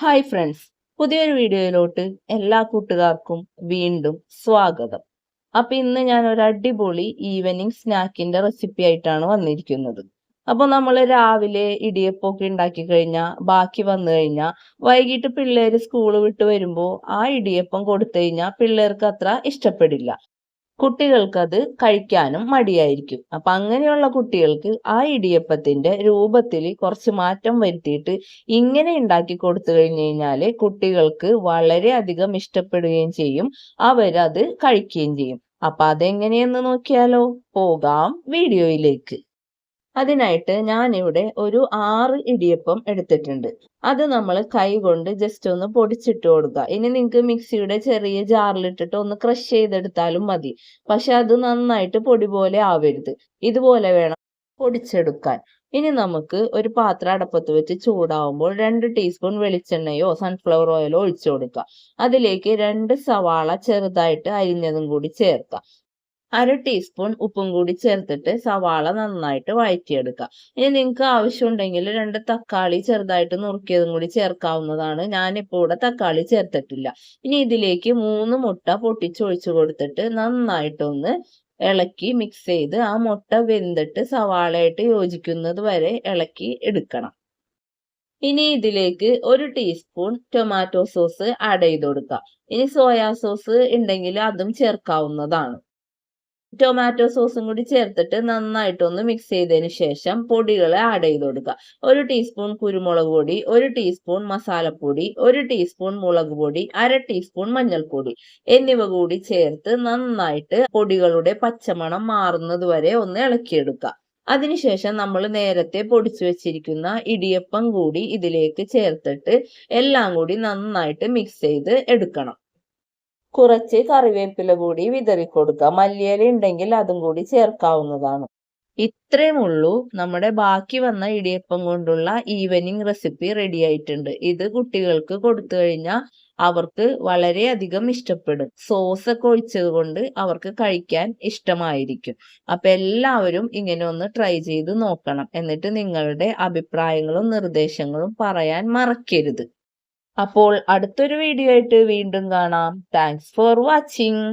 Hi friends പുതിയൊരു വീഡിയോയിലോട്ട് എല്ലാ കൂട്ടുകാർക്കും വീണ്ടും സ്വാഗതം. അപ്പൊ ഇന്ന് ഞാൻ ഒരു അടിപൊളി ഈവനിങ് സ്നാക്കിന്റെ റെസിപ്പി ആയിട്ടാണ് വന്നിരിക്കുന്നത്. അപ്പൊ നമ്മൾ രാവിലെ ഇടിയപ്പമൊക്കെ ഉണ്ടാക്കി കഴിഞ്ഞാൽ ബാക്കി വന്നു കഴിഞ്ഞാൽ വൈകിട്ട് പിള്ളേര് സ്കൂൾ വിട്ട് വരുമ്പോൾ ആ ഇടിയപ്പം കൊടുത്തു കഴിഞ്ഞാൽ പിള്ളേർക്ക് അത്ര ഇഷ്ടപ്പെടില്ല. കുട്ടികൾക്കത് കഴിക്കാനും മടിയായിരിക്കും. അപ്പൊ അങ്ങനെയുള്ള കുട്ടികൾക്ക് ആ ഇടിയപ്പത്തിന്റെ രൂപത്തിൽ കുറച്ച് മാറ്റം വരുത്തിയിട്ട് ഇങ്ങനെ ഉണ്ടാക്കി കൊടുത്തു കഴിഞ്ഞു കഴിഞ്ഞാൽ കുട്ടികൾക്ക് വളരെയധികം ഇഷ്ടപ്പെടുകയും ചെയ്യും. അവരത് കഴിക്കുകയും ചെയ്യും. അപ്പൊ അതെങ്ങനെയെന്ന് നോക്കിയാലോ? പോകാം വീഡിയോയിലേക്ക്. അതിനായിട്ട് ഞാനിവിടെ ഒരു ആറ് ഇടിയപ്പം എടുത്തിട്ടുണ്ട്. അത് നമ്മൾ കൈ കൊണ്ട് ജസ്റ്റ് ഒന്ന് പൊടിച്ചിട്ട് കൊടുക്കുക. ഇനി നിങ്ങൾക്ക് മിക്സിയുടെ ചെറിയ ജാറിലിട്ടിട്ട് ഒന്ന് ക്രഷ് ചെയ്തെടുത്താലും മതി. പക്ഷെ അത് നന്നായിട്ട് പൊടി പോലെ ആവരുത്. ഇതുപോലെ വേണം പൊടിച്ചെടുക്കാൻ. ഇനി നമുക്ക് ഒരു പാത്രം അടപ്പത്ത് വെച്ച് ചൂടാവുമ്പോൾ രണ്ട് ടീസ്പൂൺ വെളിച്ചെണ്ണയോ സൺഫ്ലവർ ഓയിലോ ഒഴിച്ചു കൊടുക്കുക. അതിലേക്ക് രണ്ട് സവാള ചെറുതായിട്ട് അരിഞ്ഞതും കൂടി ചേർക്കാം. അര ടീസ്പൂൺ ഉപ്പും കൂടി ചേർത്തിട്ട് സവാള നന്നായിട്ട് വഴറ്റിയെടുക്കുക ഇനി നിങ്ങൾക്ക് ആവശ്യമുണ്ടെങ്കിൽ രണ്ട് തക്കാളി ചെറുതായിട്ട് നുറുക്കിയതും കൂടി ചേർക്കാവുന്നതാണ്. ഞാനിപ്പോൾ ഇവിടെ തക്കാളി ചേർത്തിട്ടില്ല. ഇനി ഇതിലേക്ക് മൂന്ന് മുട്ട പൊട്ടിച്ചൊഴിച്ചു കൊടുത്തിട്ട് നന്നായിട്ടൊന്ന് ഇളക്കി മിക്സ് ചെയ്ത് ആ മുട്ട വെന്തിട്ട് സവാളയായിട്ട് യോജിക്കുന്നത് വരെ ഇളക്കി എടുക്കണം. ഇനി ഇതിലേക്ക് ഒരു ടീസ്പൂൺ ടൊമാറ്റോ സോസ് ആഡ് ചെയ്ത് കൊടുക്കുക ഇനി സോയാ സോസ് ഉണ്ടെങ്കിൽ അതും ചേർക്കാവുന്നതാണ്. ടൊമാറ്റോ സോസും കൂടി ചേർത്തിട്ട് നന്നായിട്ടൊന്ന് മിക്സ് ചെയ്തതിന് ശേഷം പൊടികളെ ആഡ് ചെയ്ത് കൊടുക്കുക. ഒരു ടീസ്പൂൺ കുരുമുളക് പൊടി ഒരു ടീസ്പൂൺ മസാലപ്പൊടി ഒരു ടീസ്പൂൺ മുളക് പൊടി അര ടീസ്പൂൺ മഞ്ഞൾപ്പൊടി എന്നിവ കൂടി ചേർത്ത് നന്നായിട്ട് പൊടികളുടെ പച്ചമണം മാറുന്നത് വരെ ഒന്ന് ഇളക്കിയെടുക്കുക. അതിനുശേഷം നമ്മൾ നേരത്തെ പൊടിച്ചു വെച്ചിരിക്കുന്ന ഇടിയപ്പം കൂടി ഇതിലേക്ക് ചേർത്തിട്ട് എല്ലാം കൂടി നന്നായിട്ട് മിക്സ് ചെയ്ത് എടുക്കണം. കുറച്ച് കറിവേപ്പില കൂടി വിതറി കൊടുക്കുക. മല്ലിയില ഉണ്ടെങ്കിൽ അതും കൂടി ചേർക്കാവുന്നതാണ്. ഇത്രയുമുള്ളൂ നമ്മുടെ ബാക്കി വന്ന ഇടിയപ്പം കൊണ്ടുള്ള ഈവനിങ് റെസിപ്പി റെഡി ആയിട്ടുണ്ട്. ഇത് കുട്ടികൾക്ക് കൊടുത്തു കഴിഞ്ഞാൽ അവർക്ക് വളരെയധികം ഇഷ്ടപ്പെടും. സോസ് ഒക്കെ ഒഴിച്ചത് കൊണ്ട് അവർക്ക് കഴിക്കാൻ ഇഷ്ടമായിരിക്കും. അപ്പൊ എല്ലാവരും ഇങ്ങനെ ഒന്ന് ട്രൈ ചെയ്ത് നോക്കണം. എന്നിട്ട് നിങ്ങളുടെ അഭിപ്രായങ്ങളും നിർദ്ദേശങ്ങളും പറയാൻ മറക്കരുത്. അപ്പോൾ അടുത്തൊരു വീഡിയോ ആയിട്ട് വീണ്ടും കാണാം. Thanks for watching